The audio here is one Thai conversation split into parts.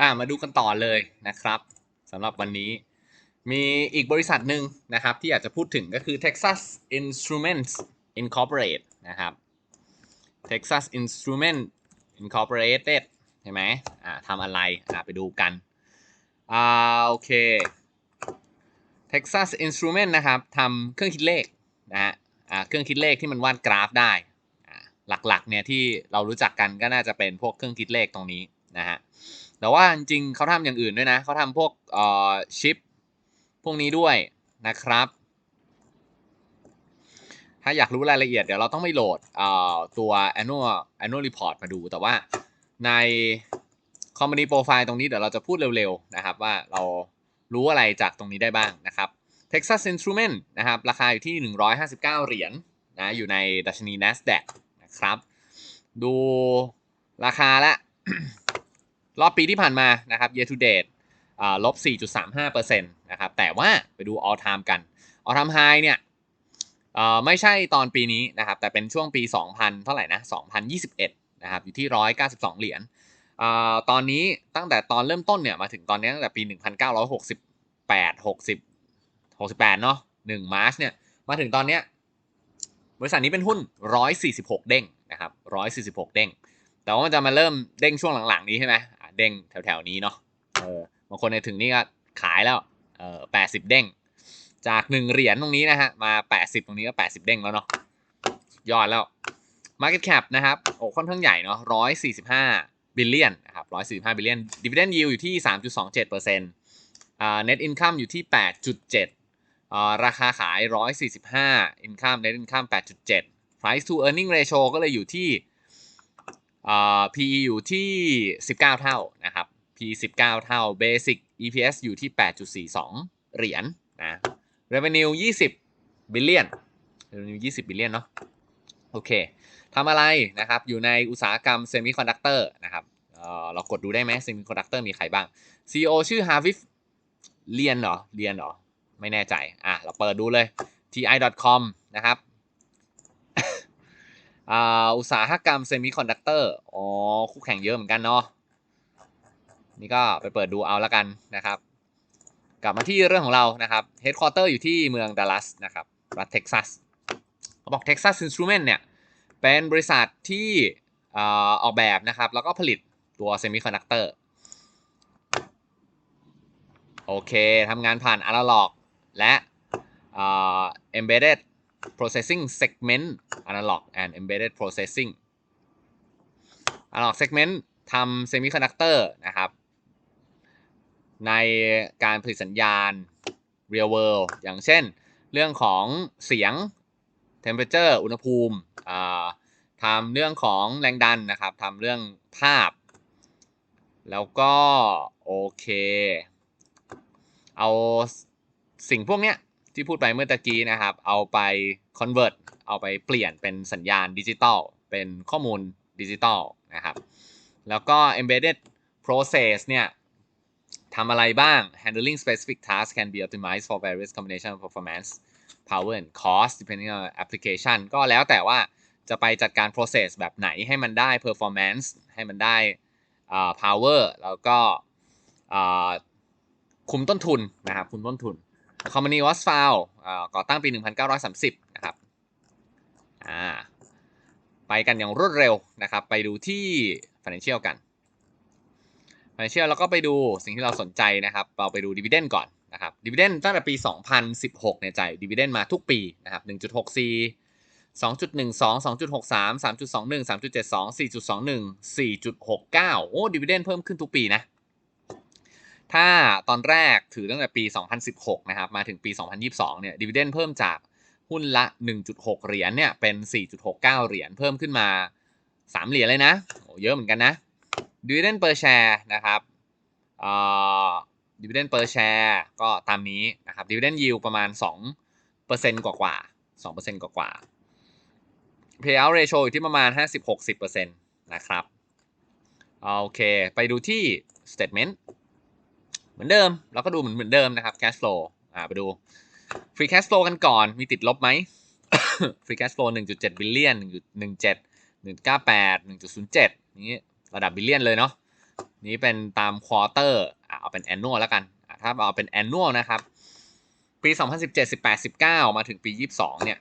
อ่ามาดูกันต่อเลยนะครับสำหรับวันนี้ มีอีกบริษัทหนึ่งนะครับ ที่อยากจะพูดถึงก็คือ Texas Instruments Incorporated นะครับ Texas Instrument Incorporated ใช่ไหมอ่าทำอะไรอ่าไปดูกันอ่าโอเค Texas Instrument นะครับทำเครื่องคิดเลขนะฮะอ่าเครื่องคิดเลขที่มันวาดกราฟได้หลักๆเนี่ยที่เรารู้จักกันก็น่าจะเป็นพวกเครื่องคิดเลขตรงนี้ แต่ว่าจริงๆเขาทำอย่างอื่นด้วยนะเขาทำพวกเอ่อชิปพวกนี้ด้วยนะครับ ถ้าอยากรู้รายละเอียดเดี๋ยวเราต้องไปโหลดเอ่อตัว annual annual report มาดูแต่ว่าใน company profile ตรงนี้เดี๋ยวเราจะพูดเร็วๆนะครับว่าเรารู้อะไรจากตรงนี้ได้บ้างนะครับ Texas Instrument นะครับ ราคาอยู่ที่ 159 เหรียญนะอยู่ในดัชนี NASDAQ นะครับ ดูราคาละ รอบปีที่ผ่านมานะครับ year to date อ่าลบ 4.35%นะครับ แต่ว่าไปดู all time กัน all time high เนี่ยไม่ใช่ตอนปีนี้นะครับ แต่เป็นช่วงปี 2000 เท่าไหร่นะ 2021 นะครับ อยู่ที่ 192 เหรียญตอนนี้ตั้งแต่ตอนเริ่มต้นเนี่ย มาถึงตอนนี้ตั้งแต่ปี 1968 60 68 เนาะ1มาร์ชเนี่ย มาถึงตอนเนี้ยบริษัทนี้เป็นหุ้น 146 เด้งนะครับ 146 เด้ง แต่ว่ามันจะมาเริ่มเด้งช่วงหลังๆนี้ใช่ไหม เด้งแถวๆนี้เนาะเออบางคนในถึงนี่ก็ขายแล้วเออ80เด้ง จาก1เหรียญตรงนี้นะฮะมา80ตรงนี้ก็80เด้งแล้วเนาะยอดแล้ว Market Cap นะครับโอ้ค่อนข้างใหญ่เนาะ145บิลเลียนนะครับ145บิลเลียน Dividend Yield อยู่ที่3.27%อ่า Net Income อยู่ที่8.7อ่าราคาขาย145 Income Net Income 8.7 Price to Earning Ratio ก็เลยอยู่ที่อ่า PE อยู่ที่ 19 เท่านะครับ PE 19 เท่า Basic EPS อยู่ที่ 8.42 เหรียญนะ Revenue 20บิลเลียน Revenue 20บิลเลียนเนาะโอเคทำอะไรนะครับ อยู่ในอุตสาหกรรมเซมิคอนดักเตอร์นะครับเอ่อเรากดดูได้ไหมเซมิคอนดักเตอร์มีใครบ้าง CEO ชื่อ Harviv เรียนเหรอเรียนเหรอ ไม่แน่ใจ อะ เราเปิดดูเลย ti.com นะครับ อุตสาหกรรมเซมิคอนดักเตอร์ อ๋อ คู่แข่งเยอะเหมือนกันเนาะ นี่ก็ไปเปิดดูเอาละกันนะครับ กลับมาที่เรื่องของเรานะครับ Headquarter อยู่ที่เมืองดัลลัสนะครับ รัฐเท็กซัสเขาบอก Texas Instrument เนี่ย เป็นบริษัทที่อออกแบบนะครับ แล้วก็ผลิตตัวเซมิคอนดักเตอร์ โอเค ทำงานผ่าน Analog และเอ่อ Embedded Processing Segment Analog and Embedded Processing Analog Segment ทำ Semiconductor นะครับ ในการผลิตสัญญาณ Real World อย่างเช่น เรื่องของเสียง Temperature อุณหภูมิทำเรื่องของแรงดันนะครับทำเรื่องภาพ แล้วก็โอเค เอาสิ่งพวกเนี้ย ที่พูดไปเมื่อตะกี้นะครับ เอาไป convert เอาไปเปลี่ยนเป็นสัญญาณดิจิตอลเป็นข้อมูลดิจิตอลนะครับ แล้วก็ embedded process เนี่ยทำอะไรบ้าง handling specific tasks can be optimized for various combination of performance power and cost depending on application ก็แล้วแต่ว่าจะไปจัดการ process แบบไหนให้มันได้ performance ให้มันได้ power แล้วก็คุมต้นทุนนะครับ คุมต้นทุน Company was found อ่าก่อตั้งปี 1930 นะครับไปกันอย่างรวดเร็วนะครับ ไปดูที่ financial กัน financial แล้วก็ไปดูสิ่งที่เราสนใจนะครับ เราไปดู dividend ก่อนนะครับ dividend ตั้งแต่ปี 2016 เนี่ยจ่าย dividend มาทุกปีนะครับ 1.64 2.12 2.63 3.21 3.72 4.21 4.69 โอ้ dividend เพิ่มขึ้นทุกปีนะ ถ้าตอนแรกถือตั้งแต่ปี 2016 นะครับ มาถึงปี 2022 เนี่ย dividend เพิ่มจากหุ้นละ 1.6 เหรียญเนี่ยเป็น 4.69 เหรียญเพิ่มขึ้นมา 3 เหรียญเลยนะโอ้เยอะเหมือนกันนะ dividend per share นะครับอ่า dividend per share ก็ตามนี้นะครับ dividend yield ประมาณ 2%กว่ากว่า2%กว่ากว่า payout ratio อยู่ที่ประมาณ 50-60%นะครับโอเค ไปดูที่ statement มือนเดิม เราก็ดูเหมือนเหมือนเดิมนะครับ cash flow อ่าไปดู free cash flow กันก่อนมีติดลบไหม free cash flow 1.7 billion 1.17 1.98 1.07นี้ระดับบิลเลียนเลยเนาะนี้เป็นตามควอเตอร์อะเอาเป็น annual แล้วกันถ้าเอาเป็น annual นะครับ ปี 2017 18 19 มาถึงปี 22 เนี่ย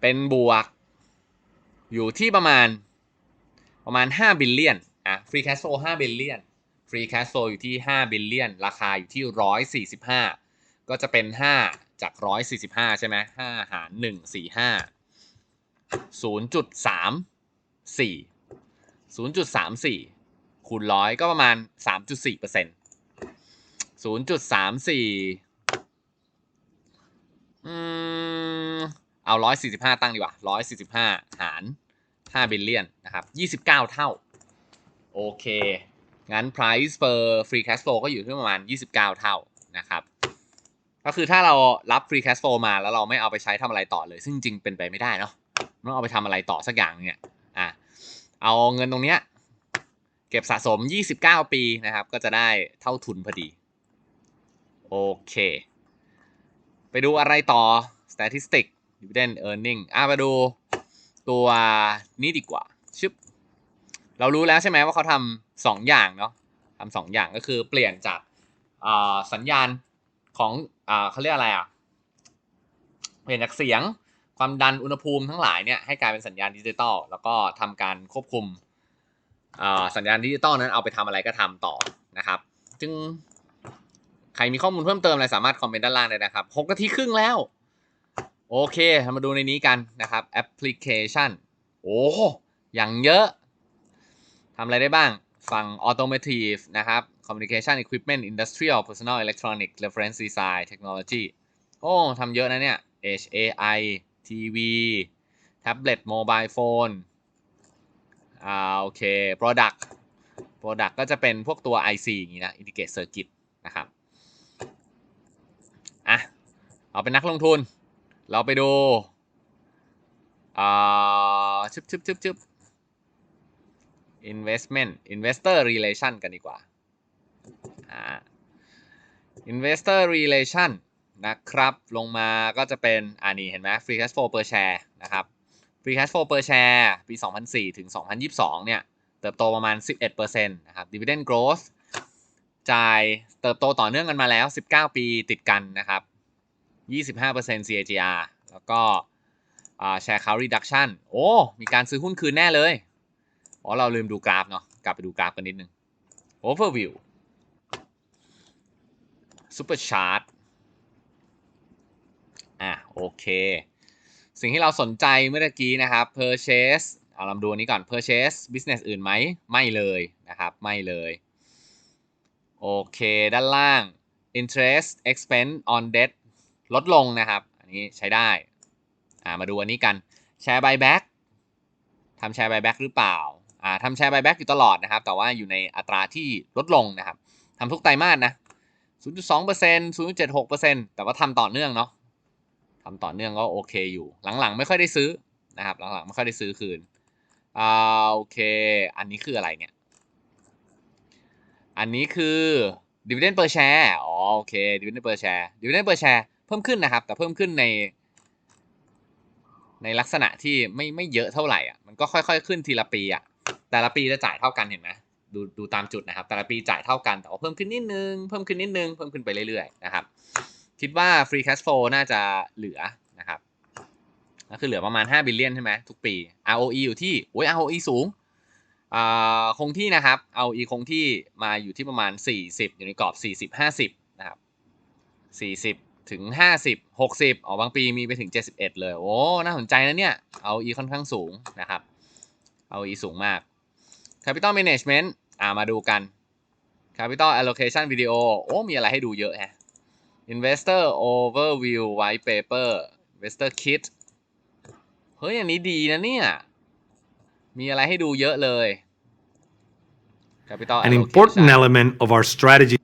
เป็นบวกอยู่ที่ประมาณประมาณ 5 บิลเลียนอะ free cash flow 5บิลเลียน free cash flow อยู่ที่5บิลเลียนราคาอยู่ที่ 145 ก็จะเป็น 5 จาก 145 ใช่ไหม5หาร1 4 5 0.34 0.34 คูณร้อยก็ประมาณ 3.4เปอร์เซ็นต์0.34 อืม เอา 145 ตั้งดีกว่า 145 หาร 5 บิลเลียนนะครับ 29 เท่า โอเค งั้น price per free cash flow ก็อยู่ที่ประมาณ 29 เท่านะครับ ก็คือถ้าเรารับ free cash flow มาแล้วเราไม่เอาไปใช้ทำอะไรต่อเลย ซึ่งจริงเป็นไปไม่ได้เนาะต้องเอาไปทำอะไรต่อสักอย่างเนี่ยอะเอาเงินตรงเนี้ยเก็บสะสม 29 ปีนะครับ ก็จะได้เท่าทุนพอดี โอเค ไปดูอะไรต่อ statistic dividend earning อะมาดูตัวนี้ดีกว่าชึบ เรารู้แล้วใช่ไหมว่าเขาทำสองอย่างเนาะทำสองอย่างก็คือเปลี่ยนจากสัญญาณของอเขาเรียกอะไรอะเปลี่ยนจากเสียงความดันอุณหภูมิทั้งหลายเนี่ยให้กลายเป็นสัญญาณดิจิตอลแล้วก็ทำการควบคุมสัญญาณดิจิตอลนั้นเอาไปทำอะไรก็ทำต่อนะครับ จึงใครมีข้อมูลเพิ่มเติมอะไรสามารถคอมเมนต์ด้านล่างได้นะครับหกนาทีครึ่งแล้ว โอเคมาดูในนี้กันนะครับแอปพลิเคชัน โอ้ย่างเยอะ ทำอะไรได้บ้าง ฝั่ง Automotive นะครับ Communication Equipment Industrial Personal Electronic Reference Design Technology โอ้ทำเยอะนะเนี่ย HAI TV Tablet Mobile Phone อ่าโอเค Product Product ก็จะเป็นพวกตัว IC อย่างนี้นะ Integrate Circuit นะครับอะเอาเป็นนักลงทุน เราไปดูอ่าชึบชึบชึบชึบ investment investor relation กันดีกว่าอ่า investor relation นะครับ ลงมาก็จะเป็นอันนี้เห็นไหม free cash flow per share นะครับ free cash flow per share ปี 2004 ถึง 2022 เนี่ย เติบโตประมาณ 11%นะครับ dividend growth จ่ายเติบโตต่อเนื่องกันมาแล้ว 19 ปีติดกันนะครับ 25% CAGR แล้วก็ share count reduction โอ้ มีการซื้อหุ้นคืนแน่เลย อ๋อ เราลืมดูกราฟเนาะ กลับไปดูกราฟกันนิดนึง overview super chart อะ โอเค สิ่งที่เราสนใจเมื่อกี้นะครับ purchase เอาลองดูนนี้ก่อน purchase business อื่นไหม ไม่เลยนะครับ ไม่เลย โอเค ด้านล่าง interest expense on debt ลดลงนะครับ อันนี้ใช้ได้ อ่า มาดูอันนี้กัน share buyback ทำ share buyback หรือเปล่า ทำ share buyback อยู่ตลอดนะครับ แต่ว่าอยู่ในอัตราที่ลดลงนะครับทำทุกไตรมาสนะ 0.2% 0.76%แต่ว่าทำต่อเนื่องเนาะทำต่อเนื่องก็โอเคอยู่ หลังๆ ไม่ค่อยได้ซื้อนะครับ หลังๆ ไม่ค่อยได้ซื้อคืนอ่าโอเค อันนี้คืออะไรเนี่ย อันนี้คือ dividend per share อ๋อโอเค dividend per share dividend per share เพิ่มขึ้นนะครับ แต่เพิ่มขึ้นใน ในลักษณะที่ไม่ไม่เยอะเท่าไหร่อะ มันก็ค่อยๆ ขึ้นทีละปีอะ แต่ละปีจะจ่ายเท่ากันเห็นไหมดูดูตามจุดนะครับ แต่ละปีจ่ายเท่ากันแต่ว่าเพิ่มขึ้นนิดนึงเพิ่มขึ้นนิดนึงเพิ่มขึ้นไปเรื่อยๆนะครับ คิดว่า free cash flow น่าจะเหลือนะครับก็คือเหลือประมาณ 5 บิลเลียนใช่ไหมทุกปี ROE อยู่ที่โอ้ย ROE สูงคงที่นะครับ ROE คงที่มาอยู่ที่ประมาณ 40 อยู่ในกรอบ 40 50 นะครับ 40 ถึง 50 60 อ๋อบางปีมีไปถึง 71 เลย โอ้ น่าสนใจนะเนี่ย ROE ค่อนข้างสูงนะครับ ROE สูงมาก Capital Management อ่ามาดูกัน Capital Allocation Video โอ้มีอะไรให้ดูเยอะแฮะ Investor Overview White Paper Investor Kit เฮ้ย อันนี้ดีนะเนี่ย มีอะไรให้ดูเยอะเลย Capital An Allocation important element of our strategy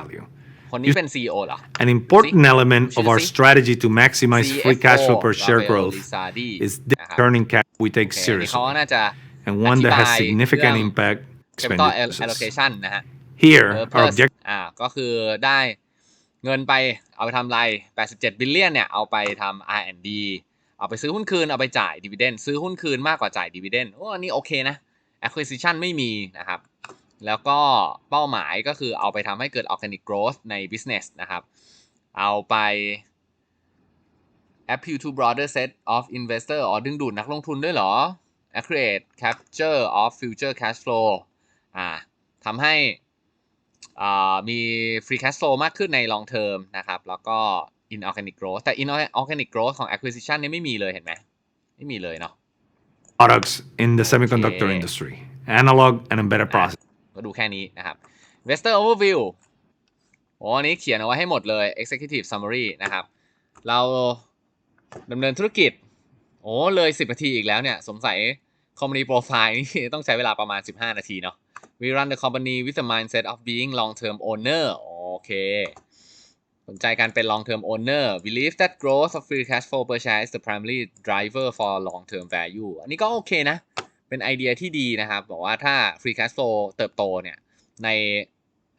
value. คนนี้เป็น CEO เหรอ An important element of our see? strategy to maximize free cash flow per share Rafael growth Lizardi is นะครับ returning cash we โอ take เคอันนี้เขา seriously ก็น่าจะ and one that has อธิบาย significant เรื่อง impact capital expenditures. allocation นะฮะ Here, our purpose objective อ่าก็คือได้เงินไปเอาไปทำอะไร 87 บิลเลียนเนี่ย เอาไปทำ R&D เอาไปซื้อหุ้นคืน เอาไปจ่าย dividend ซื้อหุ้นคืนมากกว่าจ่าย dividend โอ้อันนี้โอเคนะ acquisition ไม่มีนะครับ แล้วก็เป้าหมายก็คือเอาไปทำให้เกิด organic growth ใน business นะครับ เอาไป appeal to broader set of investor อ๋อดึงดูดนักลงทุนด้วยเหรอ accurate capture of future cash flow อ่าทำให้อ่ามี free cash flow มากขึ้นใน long term นะครับ แล้วก็ inorganic growth แต่ inorganic growth ของ acquisition เนี่ยไม่มีเลยเห็นไหมไม่มีเลยเนาะ Products in the semiconductor Okay. industry, analog and embedded process. ก็ดูแค่นี้นะครับ Investor Overview โอ้อันนี้เขียนเอาไว้ให้หมดเลย Executive Summary นะครับ เราดำเนินธุรกิจ โอ้เลย10นาทีอีกแล้วเนี่ย สงสัย Company Profile นี่ต้องใช้เวลาประมาณ 15 นาทีเนาะ We run the company with the mindset of being long-term owner โอเค สนใจการเป็น long-term owner believe that growth of free cash flow per share is the primary driver for long-term value อันนี้ก็โอเคนะ เป็นไอเดียที่ดีนะครับบอกว่าถ้า free cash flow เติบโตเนี่ย ใน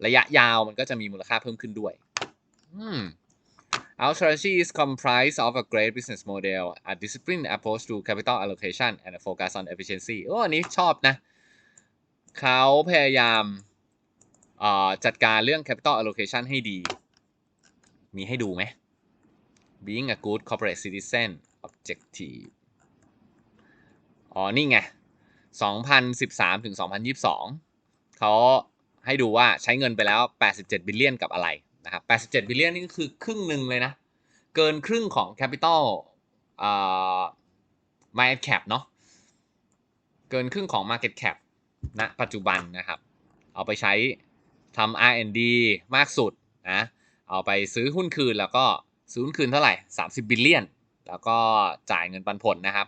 ระยะยาวมันก็จะมีมูลค่าเพิ่มขึ้นด้วย อืม Our strategy is comprised of a great business model, a disciplined approach to capital allocation, and a focus on efficiency โอ้อันนี้ชอบนะ เขาพยายามเอ่อจัดการเรื่อง capital allocation ให้ดี มีให้ดูไหม Being a good corporate citizen objective อ๋อ นี่ไง 2013 ถึง 2022 เขาให้ดูว่าใช้เงินไปแล้ว 87 บิลเลียนกับอะไร นะครับ87 บิลเลียนนี่ก็คือครึ่งหนึ่งเลยนะ เกินครึ่งของ Capital อ่า Market Cap เนาะเกินครึ่งของ Market Cap ณปัจจุบันนะครับ เอาไปใช้ทำ R&D มากสุดนะ เอาไปซื้อหุ้นคืนแล้วก็ซื้อหุ้นคืนเท่าไหร่ 30 บิลเลียน แล้วก็จ่ายเงินปันผลนะครับ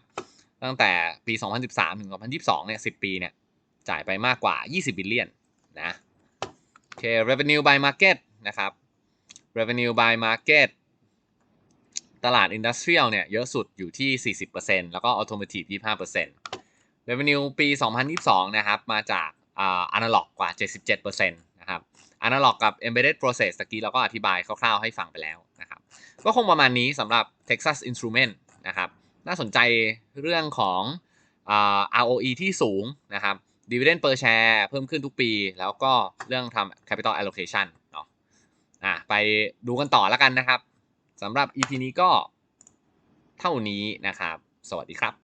ตั้งแต่ปี 2013 ถึง 2022 เนี่ย 10 ปีเนี่ย จ่ายไปมากกว่า 20 บิลเลียนนะ โอเค revenue by market นะครับ revenue by market ตลาด industrial เนี่ยเยอะสุดอยู่ที่ 40%แล้วก็ automotive 25% revenue ปี 2022 นะครับ มาจากอ่า analog กว่า 77%นะครับ analog กับ embedded process ตะกี้เราก็อธิบายคร่าวๆให้ฟังไปแล้วนะครับ ก็คงประมาณนี้สำหรับ Texas Instrument นะครับ น่าสนใจเรื่องของอ่า ROE ที่สูงนะครับ Dividend per share เพิ่มขึ้นทุกปี แล้วก็เรื่องทำ Capital Allocation อะไปดูกันต่อแล้วกันนะครับสำหรับ EP นี้ก็เท่านี้นะครับ สวัสดีครับ